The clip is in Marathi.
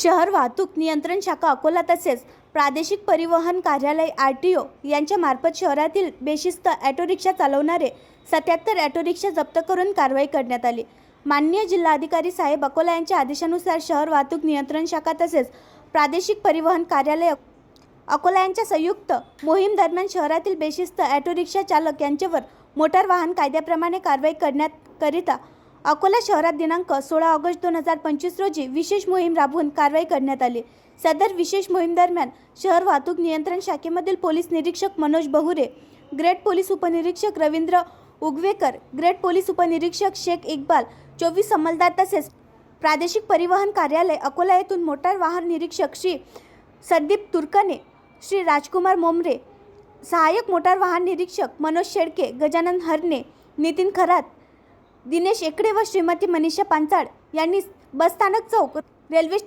शहर वाहतूक नियंत्रण शाखा अकोला तसेच प्रादेशिक परिवहन कार्यालय आर टी ओ यांच्यामार्फत शहरातील बेशिस्त ॲटो रिक्षा चालवणारे सत्याहत्तर ॲटो रिक्षा जप्त करून कारवाई करण्यात आली. माननीय जिल्हाधिकारी साहेब अकोला यांच्या आदेशानुसार शहर वाहतूक नियंत्रण शाखा तसेच प्रादेशिक परिवहन कार्यालय अकोला यांच्या संयुक्त मोहीम दरम्यान शहरातील बेशिस्त ॲटो रिक्षा चालक यांच्यावर मोटार वाहन कायद्याप्रमाणे कारवाई करण्यात करिता अकोला शहरात दिनांक सोळा ऑगस्ट दोन हजार पंचवीस रोजी विशेष मोहीम राबवून कारवाई करण्यात आली. सदर विशेष मोहीम दरम्यान शहर वाहतूक नियंत्रण शाखेमधील पोलीस निरीक्षक मनोज बहुरे ग्रेट पोलीस उपनिरीक्षक रवींद्र उगवेकर ग्रेट पोलीस उपनिरीक्षक शेख इक्बाल चोवीस अंमलदार तसेच प्रादेशिक परिवहन कार्यालय अकोला येथून मोटार वाहन निरीक्षक श्री संदीप तुरकने श्री राजकुमार मोमरे सहाय्यक मोटार वाहन निरीक्षक मनोज शेडके गजानन हरणे नितीन खरात दिनेश एकडे व श्रीमती मनीषा पांचाळ यांनी बसस्थानक चौक रेल्वे